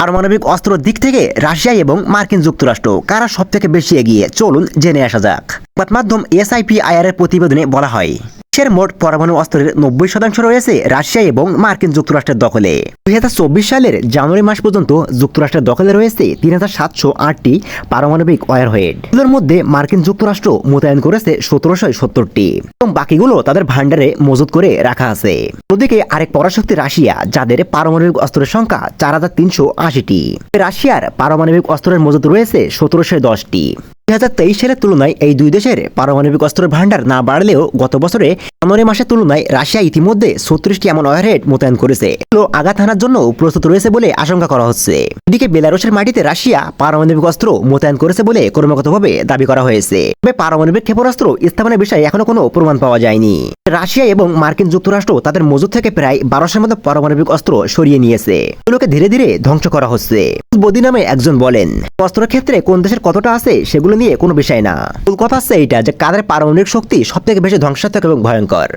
পারমাণবিক অস্ত্র দিক থেকে রাশিয়া এবং মার্কিন যুক্তরাষ্ট্র, কারা সব থেকে বেশি এগিয়ে? চলুন জেনে আসা যাক। মাধ্যম এসআইপিআইআর এর প্রতিবেদনে বলা হয়। বিশ্বের মোট পরমাণু অস্ত্রের নব্বই শতাংশ রয়েছে রাশিয়া এবং মার্কিন যুক্তরাষ্ট্রের দখলে। দুই চব্বিশ সালের জানুয়ারি মাস পর্যন্ত যুক্তরাষ্ট্রের দখলে রয়েছে তিন হাজার সাতশো আটটি পারমাণবিক ওয়ারহেড। এগুলোর মধ্যে মার্কিন যুক্তরাষ্ট্র মোতায়েন করেছে সতেরোশো সত্তরটি এবং বাকিগুলো তাদের ভান্ডারে মজুত করে রাখা আছে। অন্যদিকে আরেক পরাশক্তি রাশিয়া, যাদের পারমাণবিক অস্ত্রের সংখ্যা চার হাজার তিনশো আশিটি। রাশিয়ার পারমাণবিক অস্ত্রের মজুত রয়েছে সতেরোশো দশটি। দুই হাজার তেইশ সালের তুলনায় এই দুই দেশের পারমাণবিক অস্ত্রের ভান্ডার না বাড়লেও গত বছরে জানুয়ারি মাসের তুলনায় রাশিয়া ইতিমধ্যে ছত্রিশটি এমন ওয়ারহেড মোতায়েন করেছে। আঘাত হানার জন্য প্রস্তুত রয়েছে বলে আশঙ্কা করা হচ্ছে। এদিকে বেলারুশের মাটিতে রাশিয়া পারমাণবিক অস্ত্র মোতায়েন করেছে বলে ক্রমাগতভাবে দাবি করা হয়েছে। তবে পারমাণবিক ক্ষেপণাস্ত্র স্থাপনের বিষয়ে এখনও কোনো প্রমাণ পাওয়া যায়নি। রাশিয়া এবং মার্কিন যুক্তরাষ্ট্র তাদের মজুদ থেকে প্রায় বারোশোর মতো পারমাণবিক অস্ত্র সরিয়ে নিয়েছে। এগুলোকে ধীরে ধীরে ধ্বংস করা হচ্ছে। বদি নামে একজন বলেন, অস্ত্রের ক্ষেত্রে কোন দেশের কতটা আছে সেগুলো নিয়ে কোনো বিষয় না। মূল কথা হচ্ছে এইটা যে কাদের পারমাণবিক শক্তি সব থেকে বেশি ধ্বংসাত্মক এবং ভয়ঙ্কর।